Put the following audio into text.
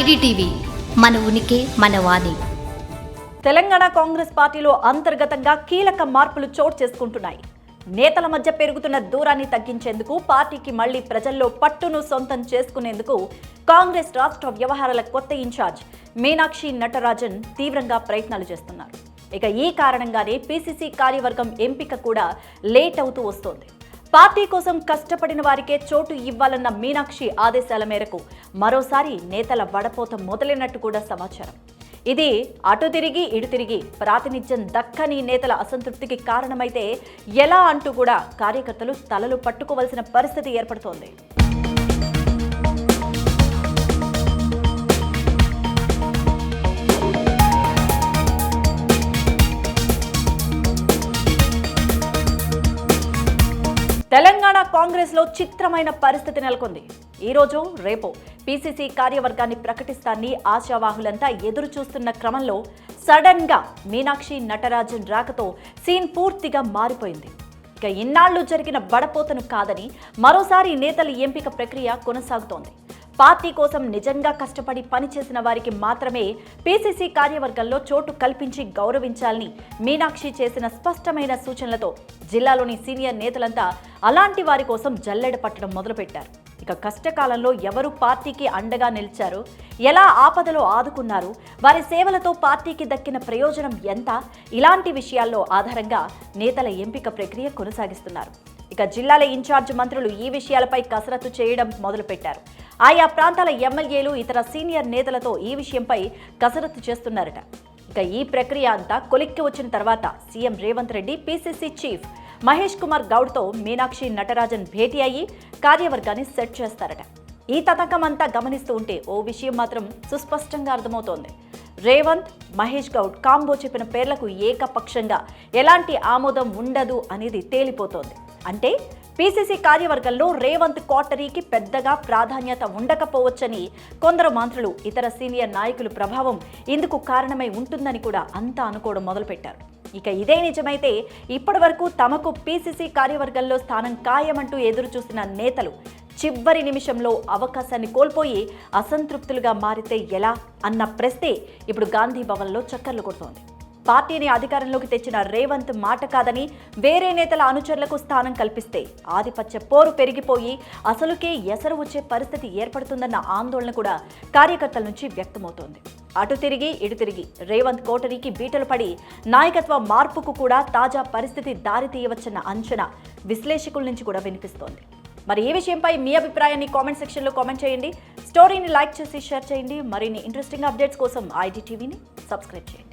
IDTV మన ఉనికి మన వాణి. తెలంగాణ కాంగ్రెస్ పార్టీలో అంతర్గతంగా కీలక మార్పులు చోటు చేసుకుంటున్నాయి. నేతల మధ్య పెరుగుతున్న దూరాన్ని తగ్గించేందుకు పార్టీకి మళ్ళీ ప్రజల్లో పట్టును సొంతం చేసుకునేందుకు కాంగ్రెస్ రాష్ట్ర వ్యవహారాల కొత్త ఇన్ఛార్జ్ మీనాక్షి నటరాజన్ తీవ్రంగా ప్రయత్నాలు చేస్తున్నారు. ఇక ఈ కారణంగానే పీసీసీ కార్యవర్గం ఎంపిక కూడా లేట్ అవుతూ వస్తోంది. పార్టీ కోసం కష్టపడిన వారికే చోటు ఇవ్వాలన్న మీనాక్షి ఆదేశాల మేరకు మరోసారి నేతల వడపోత మొదలైనట్టు కూడా సమాచారం. ఇది అటు తిరిగి ఇటు తిరిగి ప్రాతినిధ్యం దక్కని నేతల అసంతృప్తికి కారణమైతే ఎలా అంటూ కూడా కార్యకర్తలు తలలు పట్టుకోవలసిన పరిస్థితి ఏర్పడుతోంది. తెలంగాణ కాంగ్రెస్లో చిత్రమైన పరిస్థితి నెలకొంది. ఈ రోజు రేపు పీసీసీ కార్యవర్గాన్ని ప్రకటిస్తాన్ని ఆశావాహులంతా ఎదురు చూస్తున్న క్రమంలో సడన్గా మీనాక్షి నటరాజన్ రాకతో సీన్ పూర్తిగా మారిపోయింది. ఇక ఇన్నాళ్ళు జరిగిన బడపోతను కాదని మరోసారి నేతల ఎంపిక ప్రక్రియ కొనసాగుతోంది. పార్టీ కోసం నిజంగా కష్టపడి పనిచేసిన వారికి మాత్రమే పీసీసీ కార్యవర్గంలో చోటు కల్పించి గౌరవించాలని మీనాక్షి చేసిన స్పష్టమైన సూచనలతో జిల్లాలోని సీనియర్ నేతలంతా అలాంటి వారి కోసం జల్లెడ పట్టడం మొదలుపెట్టారు. ఇక కష్టకాలంలో ఎవరు పార్టీకి అండగా నిలిచారు? ఎలా ఆపదలో ఆదుకున్నారు? వారి సేవలతో పార్టీకి దక్కిన ప్రయోజనం ఎంత? ఇలాంటి విషయాల్లో ఆధారంగా నేతల ఎంపిక ప్రక్రియ కొనసాగిస్తున్నారు. ఇక జిల్లాల ఇన్ఛార్జ్ మంత్రులు ఈ విషయాలపై కసరత్తు చేయడం మొదలుపెట్టారు. ఆయా ప్రాంతాల ఎమ్మెల్యేలు ఇతర సీనియర్ నేతలతో ఈ విషయంపై కసరత్తు చేస్తున్నారట. ఇక ఈ ప్రక్రియ అంతా కొలిక్కి వచ్చిన తర్వాత CM Revanth Reddy PCC chief Mahesh Kumar గౌడ్తో Meenakshi Natarajan భేటీ అయ్యి కార్యవర్గాన్ని సెట్ చేస్తారట. ఈ తతంకం అంతా గమనిస్తూ ఉంటే ఓ విషయం మాత్రం సుస్పష్టంగా అర్థమవుతోంది. రేవంత్ మహేష్ గౌడ్ కాంబో చెప్పిన పేర్లకు ఏకపక్షంగా ఎలాంటి ఆమోదం ఉండదు అనేది తేలిపోతోంది. అంటే పీసీసీ కార్యవర్గంలో రేవంత్ కోటరీకి పెద్దగా ప్రాధాన్యత ఉండకపోవచ్చని కొందరు మంత్రులు ఇతర సీనియర్ నాయకులు ప్రభావం ఇందుకు కారణమై ఉంటుందని కూడా అంతా అనుకోవడం మొదలుపెట్టారు. ఇక ఇదే నిజమైతే ఇప్పటివరకు తమకు పీసీసీ కార్యవర్గంలో స్థానం ఖాయమంటూ ఎదురు చూసిన నేతలు చివరి నిమిషంలో అవకాశాన్ని కోల్పోయి అసంతృప్తులుగా మారితే ఎలా అన్న ప్రశ్నే ఇప్పుడు గాంధీ భవన్లో చక్కర్లు కొడుతోంది. పార్టీని అధికారంలోకి తెచ్చిన రేవంత్ మాట కాదని వేరే నేతల అనుచరులకు స్థానం కల్పిస్తే ఆధిపత్య పోరు పెరిగిపోయి అసలుకే ఎసరు వచ్చే పరిస్థితి ఏర్పడుతుందన్న ఆందోళన కూడా కార్యకర్తల నుంచి వ్యక్తమవుతోంది. అటు తిరిగి ఇటు తిరిగి రేవంత్ కోటరీకి బీటలు పడి నాయకత్వ మార్పుకు కూడా తాజా పరిస్థితి దారితీయవచ్చన్న అంచనా విశ్లేషకుల నుంచి కూడా వినిపిస్తోంది. మరి ఈ విషయంపై మీ అభిప్రాయాన్ని కామెంట్ సెక్షన్లో కామెంట్ చేయండి. స్టోరీని లైక్ చేసి షేర్ చేయండి. మరిన్ని ఇంట్రెస్టింగ్ అప్డేట్స్ కోసం ఐటీ టీవీని సబ్స్క్రైబ్ చేయండి.